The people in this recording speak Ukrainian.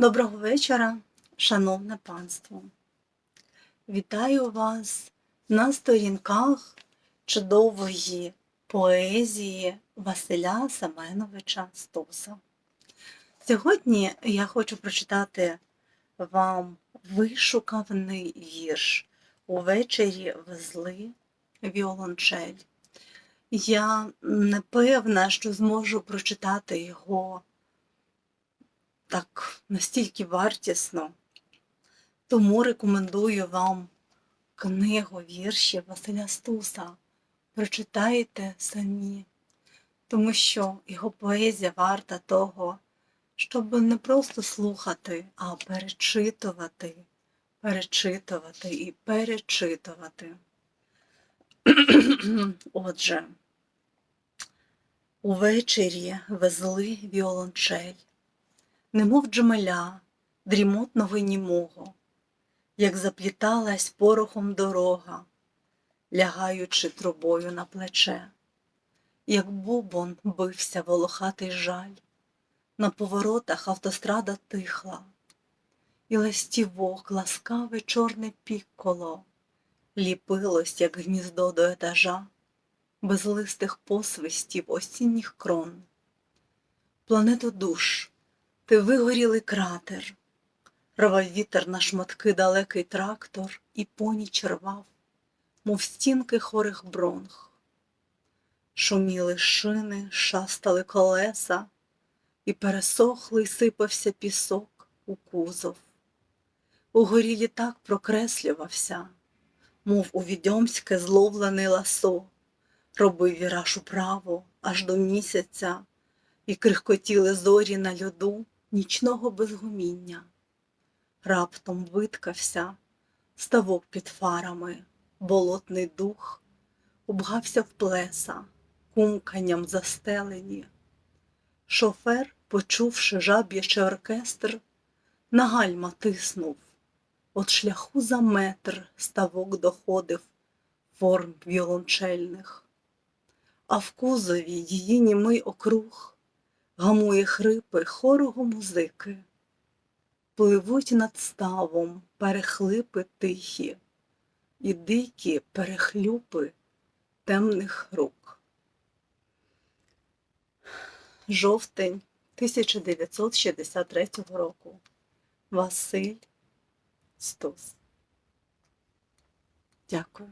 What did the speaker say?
Доброго вечора, шановне панство. Вітаю вас на сторінках чудової поезії Василя Семеновича Стоса. Сьогодні я хочу прочитати вам вишуканий вірш Увечері везли віолончель. Я не певна, що зможу прочитати його так настільки вартісно. Тому рекомендую вам книгу віршів Василя Стуса. Прочитайте самі, тому що його поезія варта того, щоб не просто слухати, а перечитувати, перечитувати і перечитувати. Отже, увечері везли віолончель немов джмеля, дрімотного й німого, як запліталась порохом дорога, лягаючи трубою на плече, як бубон бився волохатий жаль, на поворотах автострада тихла, і ластівок ласкаве чорне пікколо, ліпилось, як гніздо до етажа, без листих посвистів осінніх крон. Планету душ ти вигорілий кратер, рвав вітер на шматки далекий трактор і поніч рвав, мов стінки хорих бронх. Шуміли шини, шастали колеса, і пересохлий сипався пісок у кузов. Угорі літак прокреслювався, мов у відьомське зловлений ласо, робив віраж управо аж до місяця, і крихкотіли зорі на льоду нічного безгуміння. Раптом виткався ставок під фарами, болотний дух, обгався в плеса, кумканням застелені. Шофер, почувши жаб'ячий оркестр, на гальма тиснув. От шляху за метр ставок доходив форм віолончельних, а в кузові її німий округ гамує хрипи хорого музики, пливуть над ставом перехлипи тихі і дикі перехлюпи темних рук. Жовтень 1963 року. Василь Стус. Дякую.